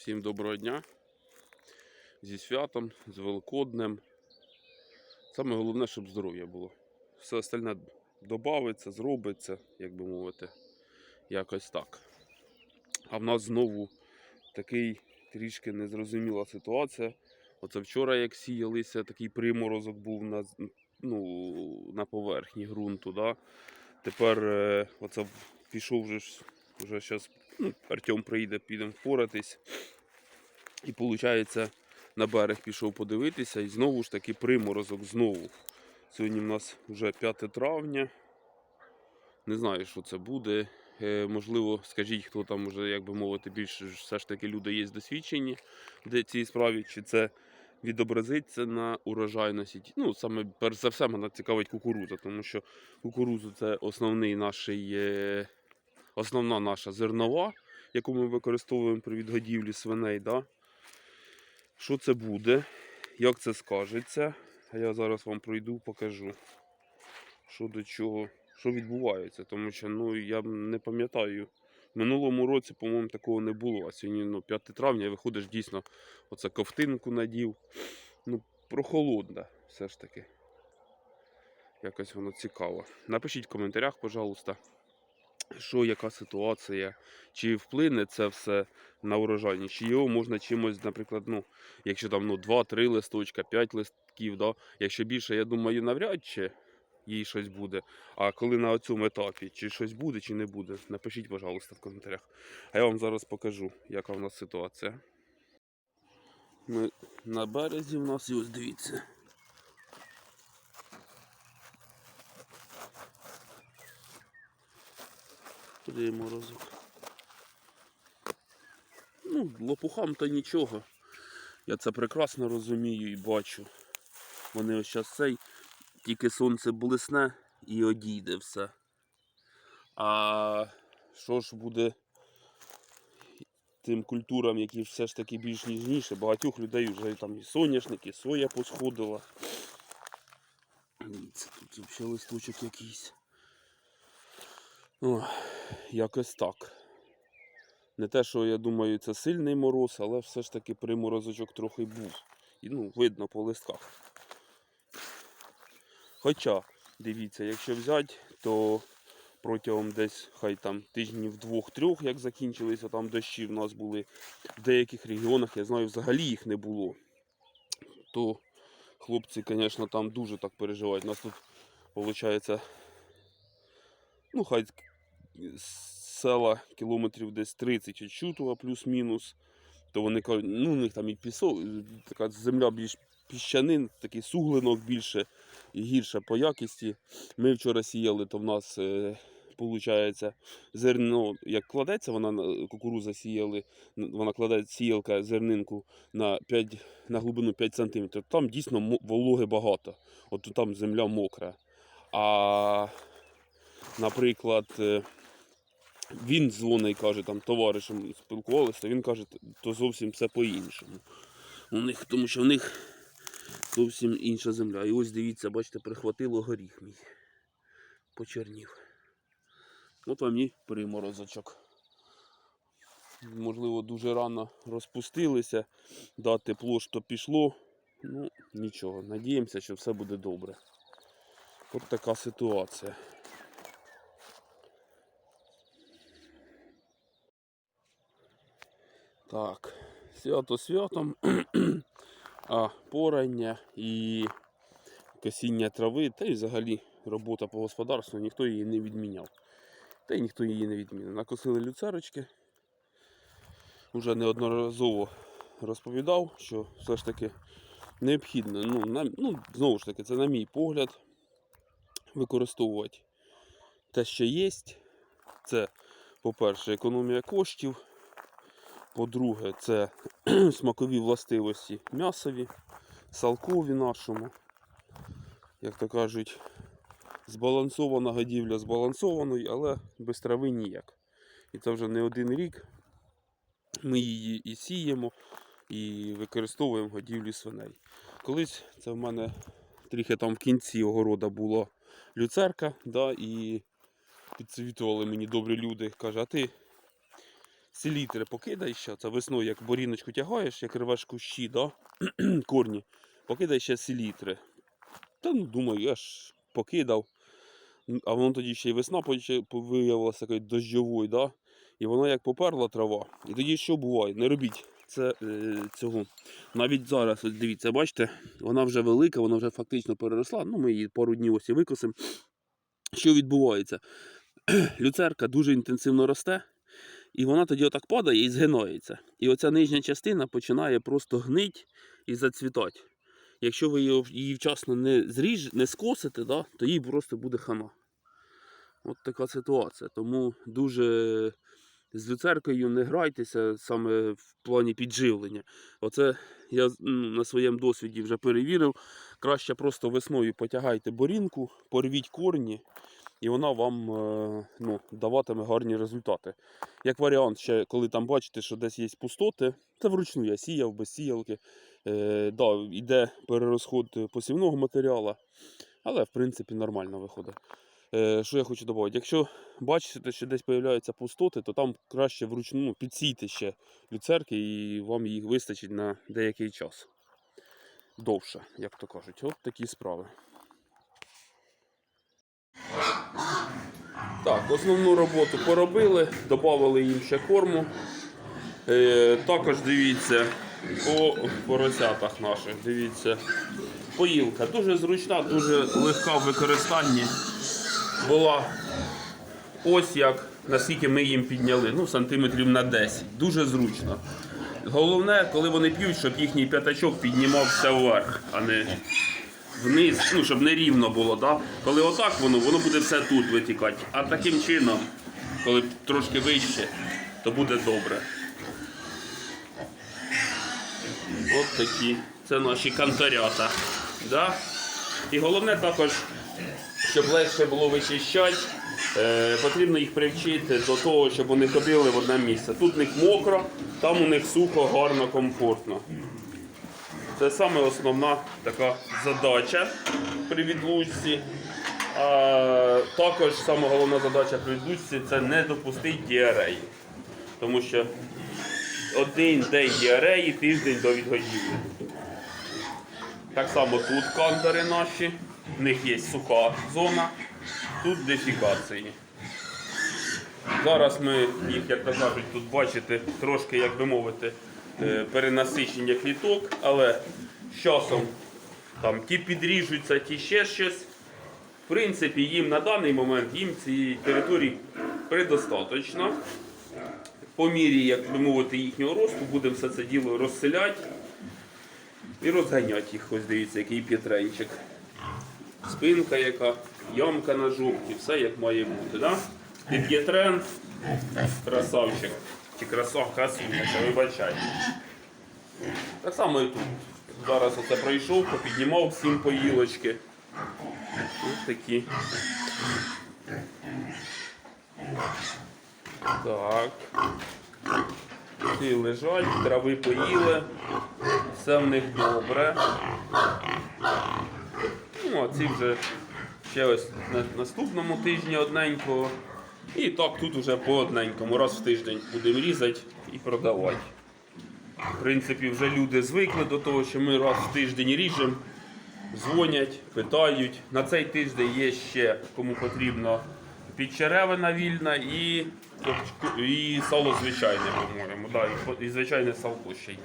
Всім доброго дня. Зі святом, з Великоднем. Саме головне, щоб здоров'я було. Все остальне додається, зробиться, як би мовити, якось так. А в нас знову такий трішки незрозуміла ситуація. Оце вчора, як сіялися, такий приморозок був на, ну, на поверхні ґрунту. Да? Тепер е, оце пішов вже, вже зараз ну, Артем приїде, підемо впоратись. І виходить, на берег пішов подивитися, і знову ж таки приморозок знову. Сьогодні в нас вже 5 травня. Не знаю, що це буде. Е, можливо, скажіть, хто там вже, як би мовити, більше все ж таки люди є досвідчені в цій справі, чи це відобразиться на урожайності. Ну, саме перш за все, мене цікавить кукурудза, тому що кукурудзу це основний наш, е, основна наша зернова, яку ми використовуємо при відгодівлі свиней. Да? Що це буде? Як це скажеться? Я зараз вам пройду, покажу, що до чого, що відбувається. Тому що ну, я не пам'ятаю. В минулому році, по-моєму, такого не було. А сьогодні ну, 5 травня, виходиш дійсно, оце ковтинку надів. Ну, прохолодно все ж таки. Якось воно цікаво. Напишіть в коментарях, пожалуйста, що яка ситуація, чи вплине це все на урожайність, чи його можна чимось, наприклад, ну, якщо там ну, 2-3 листочка, 5 листків, да? якщо більше, я думаю, навряд чи їй щось буде. А коли на цьому етапі, чи щось буде, чи не буде, напишіть, пожалуйста, в коментарях. А я вам зараз покажу, яка в нас ситуація. Ми на березі в нас і ось дивіться. Приморозок. Ну, лопухам то нічого. Я це прекрасно розумію і бачу. Вони ось зараз цей, тільки сонце блисне і одійде все. А що ж буде тим культурам, які все ж таки більш ніжніше, багатьох людей вже там і соняшник, і соя посходила. Дивіться, тут взагалі листочок якийсь. Якось так. Не те, що я думаю, це сильний мороз, але все ж таки приморозочок трохи був. І ну, видно по листках. Хоча, дивіться, якщо взяти, то протягом десь хай там тижнів двох-трьох, як закінчилися там дощі, в нас були в деяких регіонах, я знаю, взагалі їх не було. То хлопці, звісно, там дуже так переживають. У нас тут, виходить, ну, хай села кілометрів десь 30 від Чутова плюс-мінус. То вони ну у них там і пісок, така земля більш піщанин, такий суглинок більше і гірша по якісті. Ми вчора сіяли, то в нас е, виходить, зерно, як кладеться, вона на- кукуруза сіяли, вона кладе сіялка зернинку на 5, на глибину 5 см. Там дійсно вологи багато. От там земля мокра. А, наприклад, е, він дзвонить каже, там товаришем спілкувалися, він каже, то зовсім все по-іншому. У них, тому що в них зовсім інша земля. І ось дивіться, бачите, прихватило горіх мій. Почернів. От вам і приморозочок. Можливо, дуже рано розпустилися, да, тепло то пішло. Ну, нічого, надіємося, що все буде добре. От така ситуація. Так, свято святом, а порання і косіння трави, та й взагалі робота по господарству, ніхто її не відміняв. Та й ніхто її не відмінив. Накосили люцерочки. Уже неодноразово розповідав, що все ж таки необхідно, ну, на, ну знову ж таки, це на мій погляд, використовувати те, що є. Це, по-перше, економія коштів. По-друге, це смакові властивості м'ясові, салкові нашому. Як то кажуть, збалансована годівля збалансованої, але без трави ніяк. І це вже не один рік. Ми її і сіємо, і використовуємо в годівлі свиней. Колись це в мене трохи там в кінці огорода була люцерка, да, і підсвітували мені добрі люди. Каже, а ти селітри покидай ще. Це весною, як боріночку тягаєш, як рвеш кущі, да? корні, покидай ще селітри. Та ну думаю, я ж покидав. А воно тоді ще й весна виявилася такою дощовою, да? і вона як поперла трава. І тоді що буває? Не робіть це, е, цього. Навіть зараз, ось дивіться, бачите, вона вже велика, вона вже фактично переросла. Ну, ми її пару днів ось і викосимо. Що відбувається? Люцерка дуже інтенсивно росте, і вона тоді отак падає і згинається. І оця нижня частина починає просто гнить і зацвітати. Якщо ви її, вчасно не зріж, не скосите, да, то їй просто буде хана. От така ситуація. Тому дуже з люцеркою не грайтеся саме в плані підживлення. Оце я ну, на своєму досвіді вже перевірив. Краще просто весною потягайте борінку, порвіть корні, і вона вам е, ну, даватиме гарні результати. Як варіант, ще коли там бачите, що десь є пустоти, це вручну я сіяв без сіялки. Е, да, йде перерозход посівного матеріалу, але в принципі нормально виходить. Е, що я хочу додати? Якщо бачите, що десь з'являються пустоти, то там краще вручну ну, підсійте ще люцерки і вам їх вистачить на деякий час. Довше, як то кажуть. От такі справи. Так, основну роботу поробили, додали їм ще корму. Е, також дивіться по поросятах наших. Дивіться. Поїлка дуже зручна, дуже легка в використанні. Була ось як, наскільки ми їм підняли, ну сантиметрів на 10. Дуже зручно. Головне, коли вони п'ють, щоб їхній п'ятачок піднімався вверх, а не вниз, ну, щоб не рівно було. Да? Коли отак воно, воно буде все тут витікати. А таким чином, коли трошки вище, то буде добре. От такі. Це наші канторята. Да? І головне також, щоб легше було вичищати, е, потрібно їх привчити до того, щоб вони ходили в одне місце. Тут у них мокро, там у них сухо, гарно, комфортно. Це саме основна така задача при відлучці. А також саме головна задача при відлучці це не допустити діареї. Тому що один день діареї, тиждень до відгодівлі. Так само тут кантори наші, в них є суха зона, тут дефікації. Зараз ми їх, як то кажуть, тут бачите, трошки, як би мовити, перенасичення кліток, але з часом там ті підріжуться, ті ще щось. В принципі, їм на даний момент їм цієї території предостаточно. По мірі, як би мовити, їхнього росту, будемо все це діло розселяти і розганяти їх. Ось дивіться, який п'ятренчик. Спинка яка, ямка на жовті, все як має бути. Да? П'єтрен, красавчик. Чи красав, красунечка, вибачай. Так само і тут. Зараз оце пройшов, попіднімав всім поїлочки. Ось такі. Так. Ці лежать, трави поїли, все в них добре. Ну, а ці вже ще ось на наступному тижні одненького. І так тут вже по одненькому, раз в тиждень будемо різати і продавати. В принципі, вже люди звикли до того, що ми раз в тиждень ріжемо, дзвонять, питають. На цей тиждень є ще кому потрібно підчеревина вільна і, і сало звичайне, по-моєму. Да, і, і звичайне салко ще є.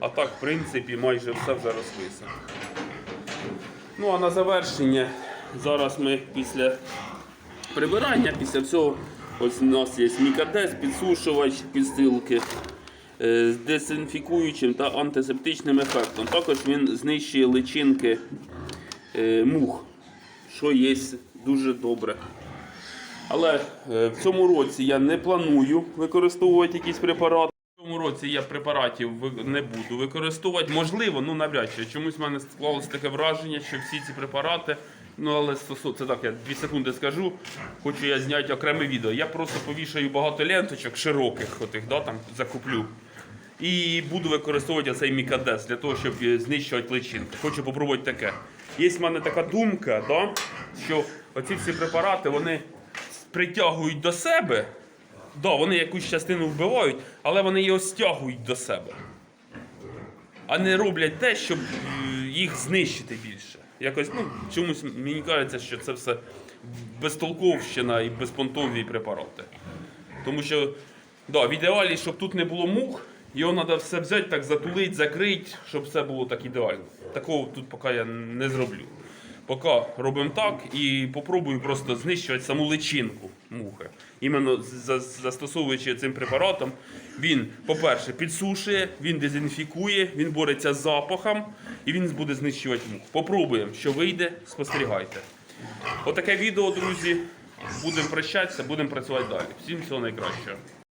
А так, в принципі, майже все вже розписано. Ну а на завершення, зараз ми після прибирання, після всього, ось у нас є мікадес, підсушувач, підстилки е, з дезінфікуючим та антисептичним ефектом. Також він знищує личинки е, мух, що є дуже добре. Але е, в цьому році я не планую використовувати якісь препарати. В цьому році я препаратів не буду використовувати. Можливо, ну навряд чи. Чомусь в мене склалося таке враження, що всі ці препарати. Ну але стосу- це так, я 2 секунди скажу. Хочу я зняти окреме відео. Я просто повішаю багато ленточок широких, отих, да, там закуплю. І буду використовувати цей мікадес для того, щоб е, знищувати личинки. Хочу попробувати таке. Є в мене така думка, да, що оці всі препарати вони притягують до себе да, вони якусь частину вбивають, але вони його стягують до себе. А не роблять те, щоб е, їх знищити більше. Якось, ну, чомусь мені кажеться, що це все безтолковщина і безпонтові препарати. Тому що, да, в ідеалі, щоб тут не було мух, його треба все взяти, так затулити, закрити, щоб все було так ідеально. Такого тут поки я не зроблю. Поки робимо так і попробую просто знищувати саму личинку мухи. Іменно застосовуючи цим препаратом, він, по-перше, підсушує, він дезінфікує, він бореться з запахом і він буде знищувати мух. Попробуємо, що вийде, спостерігайте. Отаке відео, друзі. Будемо прощатися, будемо працювати далі. Всім всього найкращого.